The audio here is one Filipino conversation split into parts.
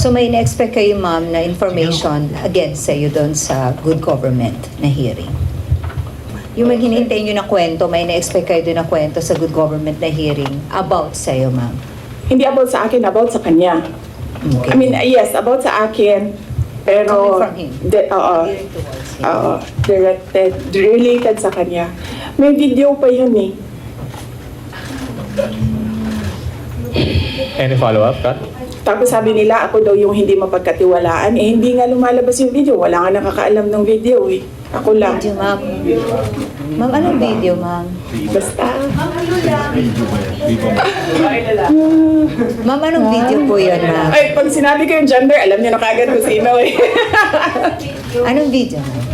So may na-expect kayo, ma'am, na information against sa'yo doon sa good government na hearing? Yung may hinihintay nyo na kwento, may na-expect kayo doon na kwento sa good government na hearing about sa'yo, ma'am? Hindi about sa akin, about sa kanya. Okay. I mean, uh, yes, about sa akin, pero... Coming from him. De, oo, Hearing towards him. oo, directed, related sa kanya. May video pa yun eh. Any follow-up, Kat? Tapos sabi nila, ako daw yung hindi mapagkatiwalaan. Eh, hindi nga lumalabas yung video. Wala nga nakakaalam ng video eh. Ako lang. Video, ma'am. Ma'am, anong video, ma'am? Basta. Ma'am, anong video po yun, ma'am? Ay, pag sinabi ko yung gender, alam niyo na kagad kung sino eh. Anong video, ma'am?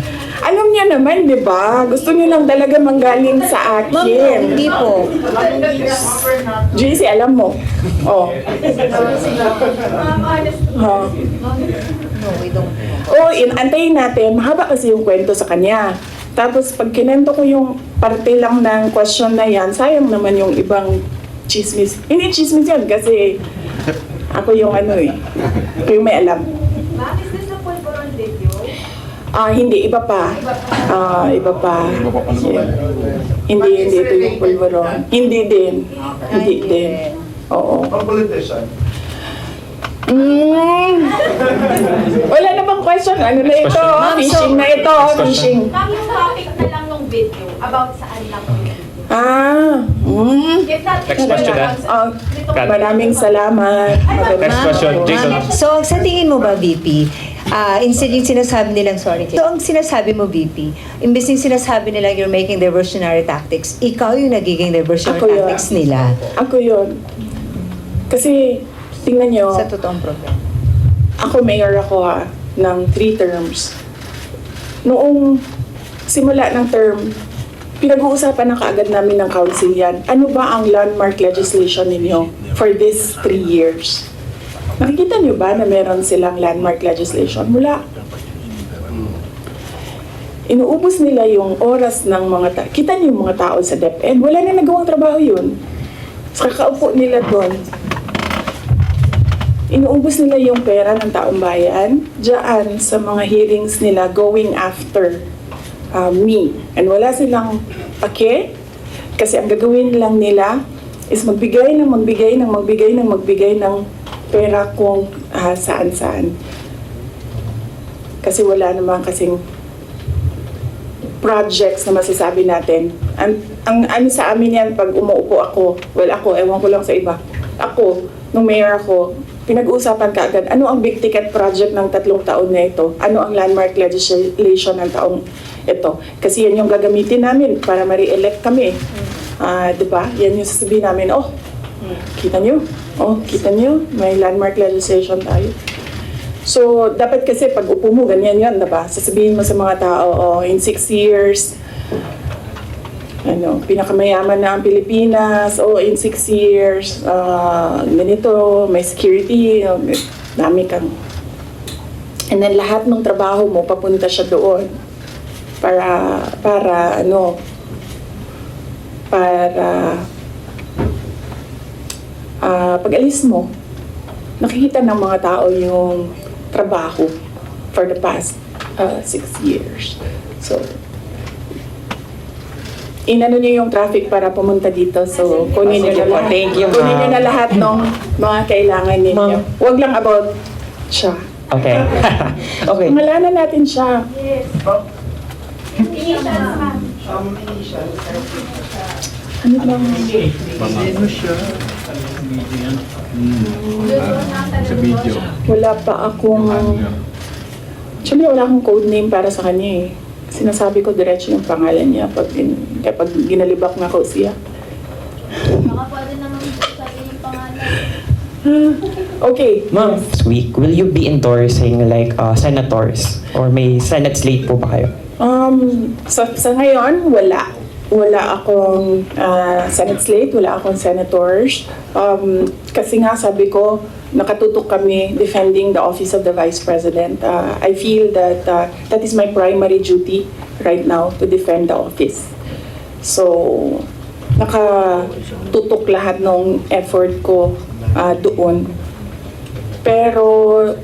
Alam niya naman, di ba? Gusto niyo lang talaga manggaling sa Ma'am, akin. hindi po. JC, alam mo. Oh. Oh. No, we don't. Oh, in antayin natin. Mahaba kasi yung kwento sa kanya. Tapos pag kinento ko yung parte lang ng question na yan, sayang naman yung ibang chismis. Hindi chismis yan kasi ako yung ano eh. Ako yung may alam. Ma'am, is this the Pulveron video? Ah, hindi. Iba pa. Ah, iba pa. Yeah. Hindi, hindi ito yung pulveron. Hindi din. Hindi din. Oo. Pang politician. Mm. Wala na bang question? Ano na ito? Fishing na ito. Fishing. Ma'am, yung topic na lang ng video, about saan lang po? Ah. Mm. If not, Next question, ah. Ah, Kat. maraming salamat. Next question, Jason. So, sa tingin mo ba, VP, ah instead yung sinasabi nilang, sorry, so ang sinasabi mo, VP, imbes yung sinasabi nila you're making diversionary tactics, ikaw yung nagiging diversionary Ako yun. tactics nila Ako yun. Kasi, tingnan nyo, sa totoong problema. ako mayor ako ha, ng three terms. Noong simula ng term, pinag-uusapan na kaagad namin ng council yan. Ano ba ang landmark legislation ninyo for this three years? Nakikita niyo ba na meron silang landmark legislation? Wala. Inuubos nila yung oras ng mga tao. Kita niyo yung mga tao sa DepEd. Wala na nagawang trabaho yun. Sa kakaupo nila doon, inuubos nila yung pera ng taong bayan dyan sa mga hearings nila going after uh, me. And wala silang pake kasi ang gagawin lang nila is magbigay ng magbigay ng magbigay ng magbigay ng pera kung ah, saan-saan. Kasi wala naman kasing projects na masasabi natin. Ang, ang ano sa amin yan pag umuupo ako, well ako, ewan ko lang sa iba. Ako, nung mayor ako, pinag-uusapan ka agad, ano ang big ticket project ng tatlong taon na ito? Ano ang landmark legislation ng taong ito? Kasi yan yung gagamitin namin para ma-re-elect kami. Ah, 'di ba? Yan yung sasabihin namin, oh, kita nyo? Oh, kita nyo? May landmark legislation tayo. So, dapat kasi pag upo mo, ganyan yan, diba? Sasabihin mo sa mga tao, oh, in six years, ano, pinakamayaman na ang Pilipinas, oh, in six years, ah, ganito, may security, oh, dami kang. And then lahat ng trabaho mo, papunta siya doon. Para, para, ano, para, ah, pag alis mo, nakikita ng mga tao yung trabaho for the past uh, six years. So, inano niyo yung traffic para pumunta dito. So, kunin niyo na lahat. Thank you, Kunin niyo na lahat ng mga kailangan ninyo. Huwag lang about siya. Okay. okay. Pangalanan natin siya. Yes. Initials, ma'am. Ano Sa video. Wala pa akong... Actually, wala akong code name para sa kanya eh. Sinasabi ko diretso yung pangalan niya pag, gin- kapag ginalibak na ko siya. Baka pwede naman sabihin yung pangalan. Okay. Ma'am, this week, will you be endorsing like uh, senators? Or may Senate slate po ba kayo? Um, sa, sa ngayon, wala. Wala akong ah, Senate slate, wala akong senators. Um, kasi nga sabi ko, nakatutok kami defending the office of the Vice President. Ah, I feel that ah, that is my primary duty right now to defend the office. So, nakatutok lahat ng effort ko ah, doon. Pero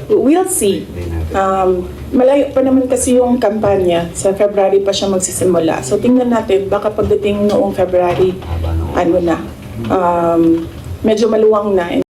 we'll see. Um, malayo pa naman kasi yung kampanya. Sa February pa siya magsisimula. So tingnan natin, baka pagdating noong February, ano na, um, medyo maluwang na